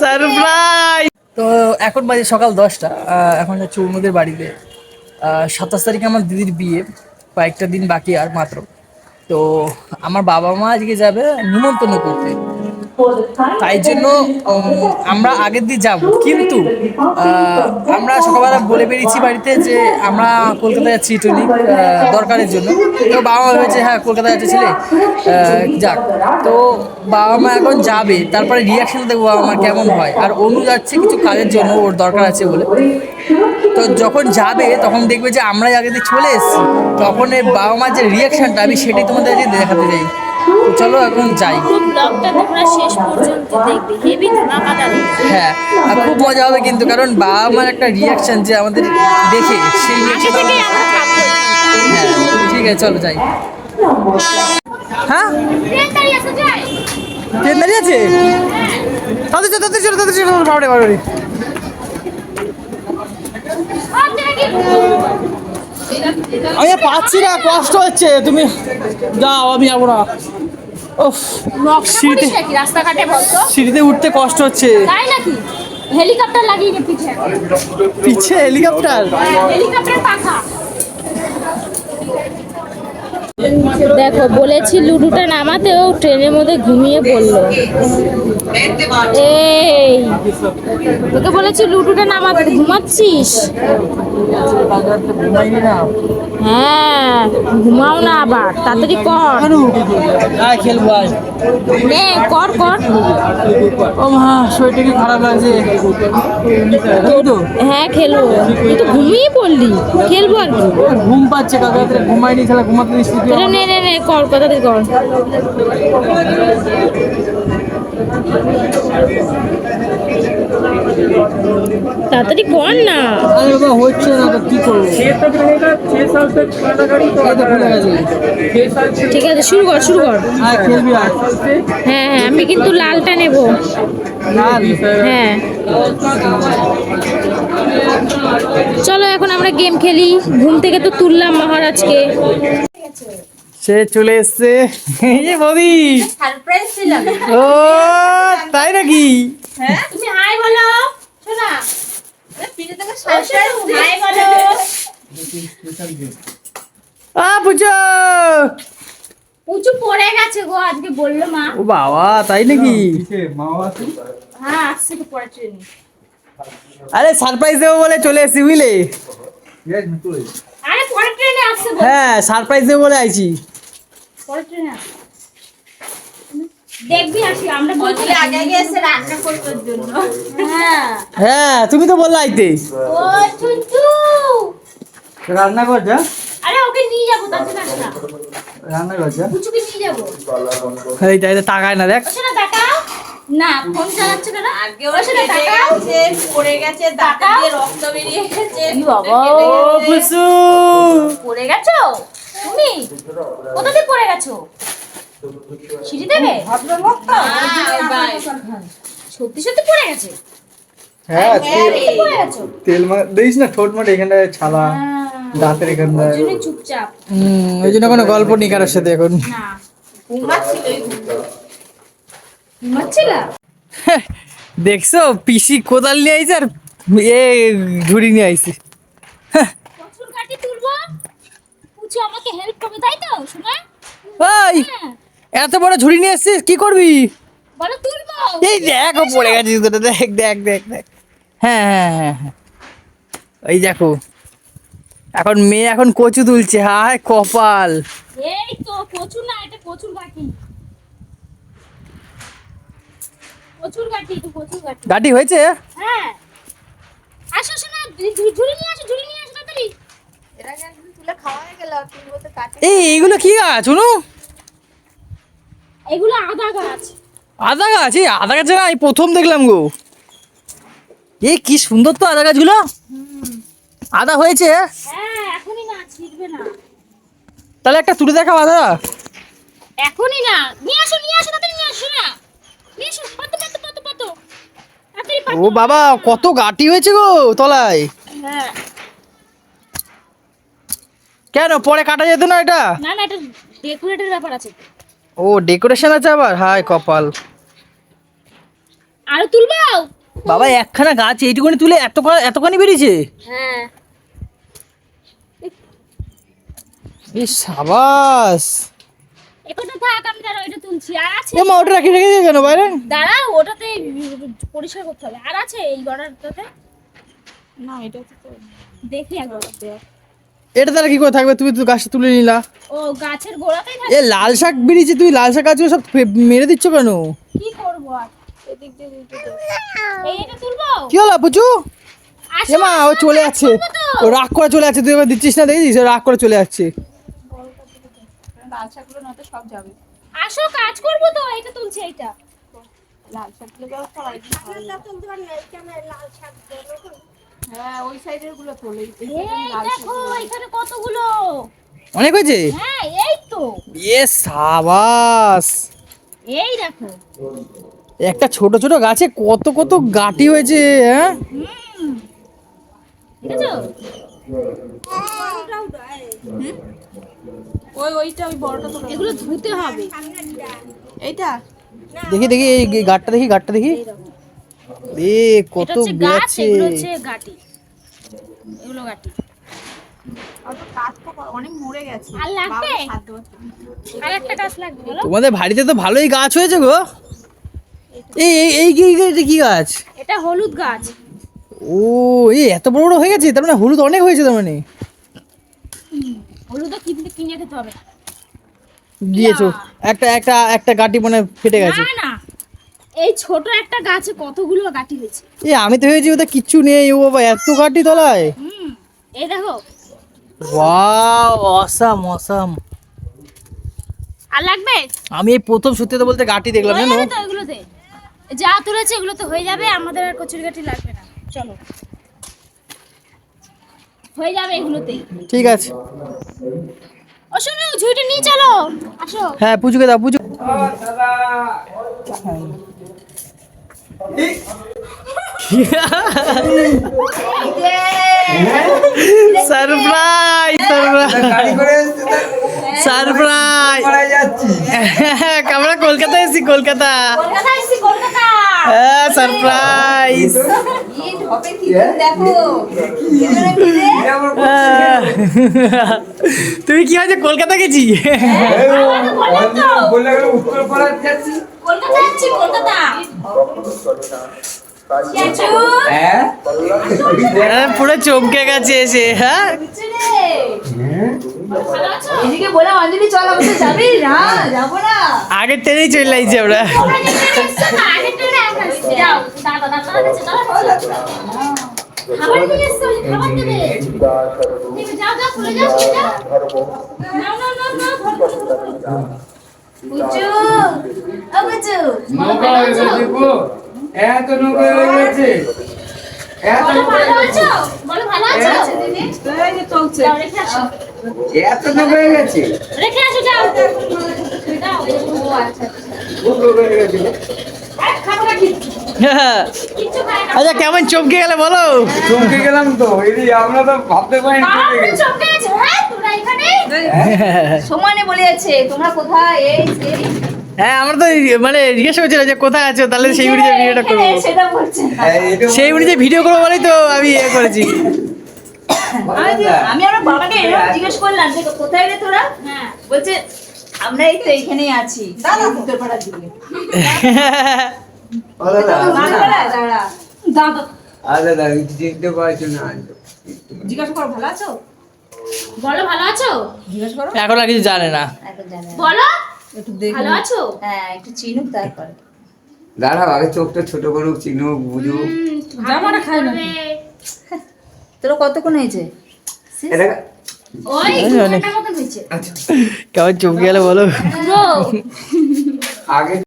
Surprise তো এখন বাজে সকাল দশটা এখন যাচ্ছি অন্যদের বাড়িতে। সাতাশ তারিখে আমার দিদির বিয়ে, কয়েকটা দিন বাকি আর মাত্র। তো আমার বাবা মা আজকে যাবে নিমন্ত্রণ করতে। তাই জন্য আমরা আগের দিন যাব। কিন্তু আমরা সকালবেলা বলে বেরিয়েছি বাড়িতে যে আমরা কলকাতা যাচ্ছি টনি দরকারের জন্য। তো বাবা মা ভেবেছে হ্যাঁ কলকাতা যাচ্ছে ছেলে যাক। তো বাবা মা এখন যাবে তারপরে রিয়াকশন দেখব বাবা মা কেমন হয়। আর অনু যাচ্ছে কিছু কাজের জন্য ওর দরকার আছে বলে। তো যখন যাবে তখন দেখবে যে আমরাই আগে দিয়ে চলে এসেছি। তখন এর বাবা মার যে রিয়াকশানটা আমি সেটাই তোমাদের দেখাতে চাই। চলো এখন যাই। ব্লগটা তোমরা শেষ পর্যন্ত দেখবে। হেভি ধামাকাদার। হ্যাঁ আর খুব মজা হবে কিন্তু কারণ বাবা মার একটা রিয়াকশন যে আমাদের দেখে সেই আমরা হ্যাঁ ঠিক আছে চলো যাই। হ্যাঁ? ট্রেন দাঁড়িয়ে আছে তাদের চলো তাদের চলো তাদের চলো বাবারে বাবারে আমি পাচ্ছি না কষ্ট হচ্ছে তুমি যাও আমি যাব না। ওফ সিঁড়িতে রাস্তাঘাটে বলতো? সিঁড়িতে উঠতে কষ্ট হচ্ছে। তাই নাকি? হেলিকপ্টার লাগিয়ে পিছে পিছে হেলিকপ্টার? হেলিকপ্টার পাখা। দেখো বলেছি লুডুটা নামাতেও ট্রেনের মধ্যে ঘুমিয়ে পড়ল। এই তোকে বলেছি লুডুটা নামাতে ঘুমাচ্ছিস? হ্যাঁ ঘুমাও না আবার তাড়াতাড়ি কর। নে কর কর। ও মা শরীরটা কি খারাপ লাগছে? হ্যাঁ খেলব। তুই তো ঘুমিয়ে পড়লি খেলব আর ঘুম পাচ্ছে কাকা ঘুমাইনি তাহলে ঘুমাতে নে নে নে কর তাড়াতাড়ি কর। তাড়াতাড়ি কর না। আরে বাবা হচ্ছে না তো কি করব? ঠিক আছে শুরু কর শুরু কর। খেলবি হ্যাঁ হ্যাঁ আমি কিন্তু লালটা নেব। লাল? হ্যাঁ। চলো এখন আমরা গেম খেলি। ঘুম থেকে তো তুললাম মহারাজকে। সে চলে এসছে। এই যে বৌদি। ও তাই নাকি? হ্যাঁ? তুমি হাই বলো। শোনা। হাই বলো। আ পুজো। উঁচু পড়ে গেছে গো আজকে বলল মা। ও বাবা তাই নাকি? হ্যাঁ আসছে তো পরে ট্রেনে আরে সারপ্রাইজ দেবো বলে চলে এসছি বুঝলে আরে পরে ট্রেনে আসছে বল। হ্যাঁ সারপ্রাইজ দেবো বলে আইছি। পরে ট্রেনে দেখবি আসি আমরা বলছি আগে আগে এসে রান্না করবার জন্য। হ্যাঁ। হ্যাঁ তুমি তো বললে আইতে। ও চুচু রান্না করছে? আরে ওকে নিয়ে যাব তার জন্য রান্না করছে? কুচুকে নিয়ে যাব। এই তাকায় না দেখ। না ফোন চালাচ্ছে কেন? আগে ওর সাথে কেটে তাকাও পড়ে গেছে দাঁত দিয়ে রক্ত বেরিয়ে গেছে ই বাবা পড়ে গেছো? তুমি? কোথা পড়ে গেছো? সিঁড়ি থেকে? সত্যি সত্যি পড়ে গেছে? হ্যাঁ সত্যি পড়ে গেছো? তেল মা দিস না ঠোঁট মাঠ এখানটায় ছালা দাঁতের এখানটায় চুপচাপ। ওই জন্য কোনো গল্প নেই কারোর সাথে এখন। না ঘুমাচ্ছিল দেখছ পিসি কোদাল নিয়ে আইছে আর এ ঝুড়ি নিয়ে আইছে। কচুর কাটি তুলবো? পুচু আমাকে হেল্প করবে তাই তো শোনা ওই হ্যাঁ। এত বড় ঝুড়ি নিয়ে এসছিস কি করবি? বলো তুলবো। এই দেখ ও পড়ে তোটা দেখ দেখ দেখ দেখ। হ্যাঁ হ্যাঁ হ্যাঁ হ্যাঁ। ওই দেখো এখন মেয়ে এখন কচু তুলছে হায় কপাল। এই তো কচুর না এটা কচুর কাটি গাটি হয়েছে? হ্যাঁ। আসো শোনা নিয়ে আসো নিয়ে আসো তাড়াতাড়ি। এর আগে একদিন তুলে খাওয়া হয়ে গেল তুমি বলতে কাটে এই এইগুলো কি গাছ শুনু? এগুলো আদা গাছ। আদা গাছ? এই আদা গাছ না আমি প্রথম দেখলাম গো। এ কি সুন্দর তো আদা গাছগুলো। আদা হয়েছে? হ্যাঁ এখনই না ছিড়বে না। তাহলে একটা তুলে দেখাও আদা। এখনই না নিয়ে আসো নিয়ে আসো তাড়াতাড়ি নিয়ে আসো না নিয়ে আসো পাতো পাতো পাতো পাতো তাড়াতাড়ি পাতো ও বাবা কত গাটি হয়েছে গো তলায়। হ্যাঁ। কেন পরে কাটা যেত না এটা? না না এটা ডেকোরেটের ব্যাপার আছে। ও ডেকোরেশন আছে আবার? হাই কপাল। আর তুলবো? বাবা একখানা গাছ এইটুকুনি তুলে এত এতখানি বেরিয়েছে? হ্যাঁ। সাবাস! থাক আমি এটা তুলছি। আর আছে এ ওটা রাখি রেখে দিয়ে কেন বাইরে? দাঁড়াও ওটাতে পরিষ্কার করতে হবে। আর আছে এই গড়াটাতে? না এটা তো দেখি একবার। এটা তাহলে কি করে থাকবে? তুমি তো গাছটা তুলে নিলা। ও গাছের গোড়াতেই থাকে এ লাল শাক বেরিয়েছে তুই লাল শাক গাছগুলো সব মেরে দিচ্ছ কেন? কি করব আর? এদিক দিয়ে দুটো তুলবো? কি হলো পুচু? ও চলে যাচ্ছে। ও রাগ করে চলে যাচ্ছে তুই এবার দিচ্ছিস না দেখেছিস রাগ করে চলে যাচ্ছে। লাল শাকগুলো না তো সব যাবে। আসো কাজ করব তো এইটা তুলছি এইটা। লাল শাকগুলো তো সবাই হ্যাঁ ওই সাইডেরগুলো তোলে দেখো এখানে কতগুলো? অনেক হয়েছে? হ্যাঁ এই তো। এ সাবাস। এই দেখো। একটা ছোট ছোট গাছে কত কত গাটি হয়েছে হ্যাঁ? ওই ওইটা ওই বড়টা তো এগুলো ধুতে হবে। এইটা? দেখি দেখি এই গাটটা দেখি গাটটা দেখি। এ কত হচ্ছে এগুলো হচ্ছে গাটি। এগুলো তোমাদের বাড়িতে তো ভালোই গাছ হয়েছে গো। এই এই এই কি কি গাছ? এটা হলুদ গাছ। ও এই এত বড় বড় হয়ে গেছে? তার মানে হলুদ অনেক হয়েছে তার মানে। হলুদও কিনতে কিনে খেতে হবে? দিয়েছ। একটা একটা একটা গাটি মানে ফেটে গেছে। না না। এই ছোট একটা গাছে কতগুলো গাটি হয়েছে? এ আমি তো ভেবেছি ওটা কিচ্ছু নেই ও বাবা এত গাটি তলায়। হুম এই দেখো। Wow awesome awesome. আর লাগবে? আমি এই প্রথম সত্যি তো বলতে গাটি দেখলাম জানো? তো এগুলোতে। যা তুলেছে এগুলোতে হয়ে যাবে আমাদের আর কচুরি গাটি লাগবে না। চলো। হয়ে যাবে এগুলোতেই। ঠিক আছে। ও শোনো ঝুড়িটা নিয়ে চলো। আসো। হ্যাঁ পুজোকে দাও পুজো। Surprise surprise. সারপ্রাইজ। আমরা কলকাতা এসেছি কলকাতা। কলকাতা এসেছি কলকাতা হ্যাঁ সারপ্রাইজ তুমি কি হয়েছে কলকাতা গেছি? হ্যাঁ, পুরো চমকে গেছে এসে হ্যাঁ? এদিকে বলে অঞ্জলি চল আমাকে যাবি। না যাব না। আগের ট্রেনেই চলে লাগছে আমরা। যাও দাদা দাদা কাছে দাও খাবার নিয়ে এসছো খাবার দেবে যাও যাও খুলে যাও খুলে যাও। নাও নাও নাও নাও ধরো, ধরো, ধরো। বুঝু ও বুঝু নৌকা গেছে এত নৌকা হয়ে গেছে। এত ভালো হয়ে গেছে। আছো? বলো ভালো আছো? দিদি এই যে চলছে। যাও রেখে আসো। এত নৌকা হয়ে গেছে। রেখে আসো যাও। যাও ও আচ্ছা খুব নৌকা হয়ে গেছে। না আচ্ছা কেমন চমকে গেলে বলো? চমকে গেলাম তো এই আমরা তো ভাবতে পারি চমকে গেছে? হ্যাঁ তোরা এখানে? সমানে বলে যাচ্ছে তোমরা কোথায়? এই হ্যাঁ আমরা তো মানে জিজ্ঞেস করছিল যে কোথায় আছো? তাহলে সেই অনুযায়ী ভিডিওটা করব। না। সেই অনুযায়ী ভিডিও করব বলেই তো আমি ইয়ে করেছি। আমি আমার বাবাকে জিজ্ঞেস করলাম যে কোথায় রে তোরা? হ্যাঁ। বলছে আমরা এই তো এখানেই আছি। উত্তরপাড়ার দিকে। দাঁড়া দাঁড়া। দাদা। আরে দাদা চিনতে পারছ না জিজ্ঞাসা করো ভালো আছো? বলো ভালো আছো? জিজ্ঞাসা করো। এখন আর কিছু জানে না। বলো। একটু দেখো ভালো আছো? হ্যাঁ একটু চিনুক তারপরে। দাঁড়াও আগে চোখটা ছোট করুক চিনুক বুঝুক। জামাটা খাই না তোরা কতক্ষণ হয়েছে? ওই আচ্ছা কেমন চমকে গেলে বলো? আগে